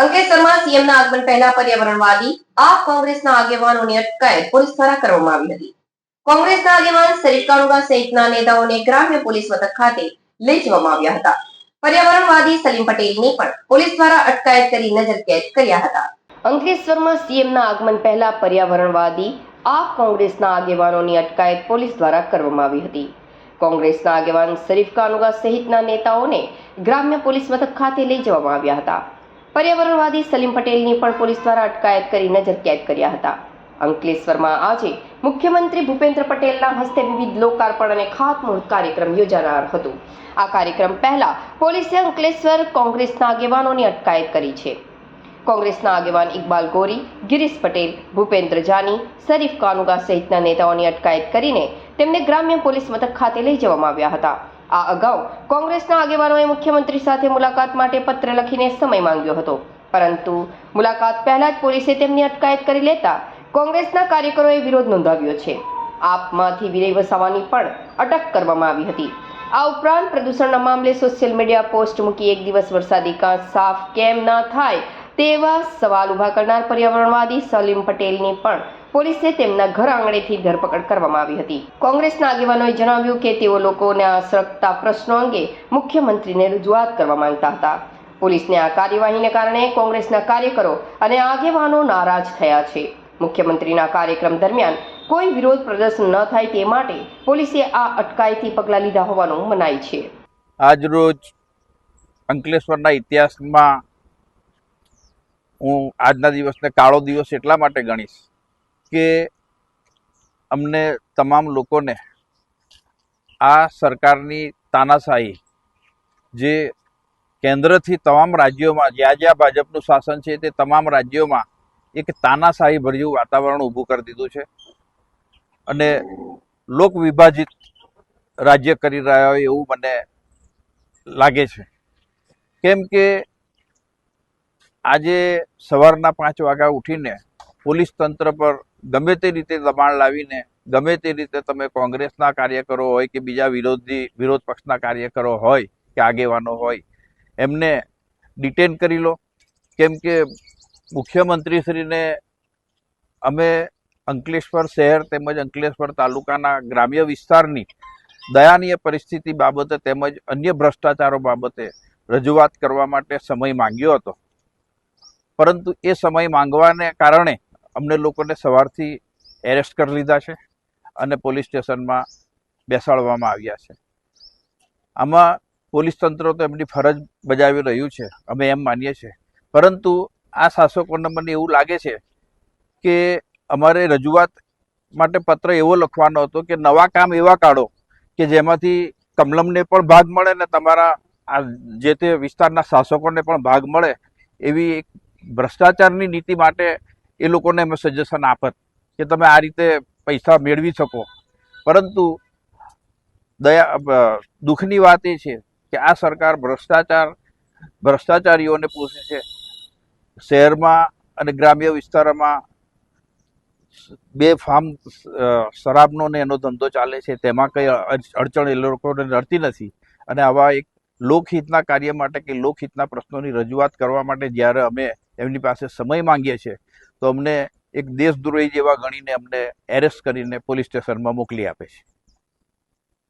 અંકલેશ્વરમાં સીએમના આગમન પહેલા પર્યાવરણવાદી આ કોંગ્રેસના આગેવાનોની અટકાયત પોલીસ દ્વારા કરવામાં આવી હતી. કોંગ્રેસના આગેવાન શરીફ સહિતના નેતાઓને ગ્રામ્ય પોલીસ મથક ખાતે લઈ જવામાં આવ્યા હતા. પર્યાવરણવાદી સલીમ પટેલની પણ પોલીસ દ્વારા અટકાયત કરી નજરકેદ કર્યા હતા. અંકલેશ્વરમાં સીએમના આગમન પહેલા પર્યાવરણવાદી આ કોંગ્રેસના આગેવાનોની અટકાયત પોલીસ દ્વારા કરવામાં આવી હતી. કોંગ્રેસના આગેવાન શરીફ કાનુગા સહિતના નેતાઓને ગ્રામ્ય પોલીસ મથક ખાતે લઈ જવામાં આવ્યા હતા. પર્યાવરણવાદી સલીમ પટેલની પણ પોલીસ દ્વારા અટકાયત કરી નજરકેદ કર્યા હતા. અંકલેશ્વરમાં આજે મુખ્યમંત્રી ભૂપેન્દ્ર પટેલના હસ્તે વિવિધ લોકાર્પણ અને ખાતમુહૂર્ત કાર્યક્રમ યોજાનાર હતું. આ કાર્યક્રમ પહેલા પોલીસે અંકલેશ્વર કોંગ્રેસના આગેવાનોની અટકાયત કરી છે. કોંગ્રેસના આગેવાન ઇકબાલ ગોરી, ગિરીશ પટેલ, ભૂપેન્દ્ર જાની, શરીફ કાનુગા સહિતના નેતાઓની અટકાયત કરીને તેમને ગ્રામ્ય પોલીસ મથક ખાતે લઈ જવામાં આવ્યા હતા. આ અગાઉ કોંગ્રેસના આગેવાનોએ મુખ્યમંત્રી સાથે મુલાકાત માટે પત્ર લખીને સમય માંગ્યો હતો. પરંતુ મુલાકાત પહેલા જ પોલીસે તેમની અટકાયત કરી લેતા કોંગ્રેસના કાર્યકરોએ વિરોધ નોંધાવ્યો છે. આપમાંથી વિનય વસાવાની પણ અટક કરવામાં આવી હતી. આ ઉપરાંત પ્રદૂષણના મામલે સોશિયલ મીડિયા પોસ્ટ મૂકી એક દિવસ વરસાદી કાં સાફ કેમ ના થાય તેવા સવાલ ઊભા કરનાર પર્યાવરણવાદી સલીમ પટેલની પણ પોલીસે તેમના ઘર આંગણેથી ધરપકડ કરવામાં આવી હતી. કોંગ્રેસના આગેવાનોએ જણાવ્યું કે તેઓ લોકોના સળગતા પ્રશ્નો અંગે મુખ્યમંત્રીને રજૂઆત કરવા માંગતા હતા. પોલીસને આ કાર્યવાહીને કારણે કોંગ્રેસના કાર્યકરો અને આગેવાનો નારાજ થયા છે. મુખ્યમંત્રીના કાર્યક્રમ દરમિયાન કોઈ વિરોધ પ્રદર્શન ન થાય તે માટે પોલીસે આ અટકાયતી પગલાં લીધા હોવાનું મનાય છે. આજરોજ અંકલેશ્વરના ઇતિહાસમાં હું આજના દિવસને કાળો દિવસ એટલા માટે ગણીશ કે અમને તમામ લોકોને આ સરકારની તાનાશાહી, જે કેન્દ્રથી તમામ રાજ્યોમાં, જ્યાં જ્યાં ભાજપનું શાસન છે તે તમામ રાજ્યોમાં એક તાનાશાહી ભર્યું વાતાવરણ ઊભું કરી દીધું છે. અને લોક વિભાજિત રાજ્ય કરી રહ્યા હોય એવું મને લાગે છે. કેમ કે આજે સવારના પાંચ વાગ્યા ઉઠીને પોલીસ તંત્ર પર ગમે તે રીતે દબાણ લાવીને, ગમે તે રીતે તમે કોંગ્રેસના કાર્યકરો હોય કે બીજા વિરોધી, વિરોધ પક્ષના કાર્યકરો હોય કે આગેવાનો હોય, એમને ડિટેન કરી લો. કેમ કે મુખ્યમંત્રીશ્રીને અમે અંકલેશ્વર શહેર તેમજ અંકલેશ્વર તાલુકાના ગ્રામ્ય વિસ્તારની દયાનીય પરિસ્થિતિ બાબતે તેમજ અન્ય ભ્રષ્ટાચારો બાબતે રજૂઆત કરવા માટે સમય માંગ્યો હતો. પરંતુ એ સમય માંગવાને કારણે અમને લોકોને સવારથી એરેસ્ટ કરી લીધા છે અને પોલીસ સ્ટેશનમાં બેસાડવામાં આવ્યા છે. આમાં પોલીસ તંત્ર તો એમની ફરજ બજાવી રહ્યું છે, અમે એમ માનીએ છીએ. પરંતુ આ શાસકોને મને એવું લાગે છે કે અમારે રજૂઆત માટે પત્ર એવો લખવાનો હતો કે નવા કામ એવા કાઢો કે જેમાંથી કમલમને પણ ભાગ મળે ને તમારા આ જે તે વિસ્તારના શાસકોને પણ ભાગ મળે એવી એક ભ્રષ્ટાચારની નીતિ માટે એ લોકોને અમે સજેશન આપત કે તમે આ રીતે પૈસા મેળવી શકો. પરંતુ દયા દુઃખની વાત એ છે કે આ સરકાર ભ્રષ્ટાચાર, ભ્રષ્ટાચારીઓને પોષે છે. શહેરમાં અને ગ્રામ્ય વિસ્તારોમાં બે ફાર્મ શરાબનો ને એનો ધંધો ચાલે છે. તેમાં કંઈ અડચણ એ લોકોને નડતી નથી. અને આવા એક લોકહિતના કાર્ય માટે કે લોકહિતના પ્રશ્નોની રજૂઆત કરવા માટે જ્યારે અમે એમની પાસે સમય માંગીએ છીએ, તો અમને એક દેશદ્રોહી જેવા ગણીને અમને એરેસ્ટ કરીને પોલીસ સ્ટેશનમાં મોકલી આપે છે.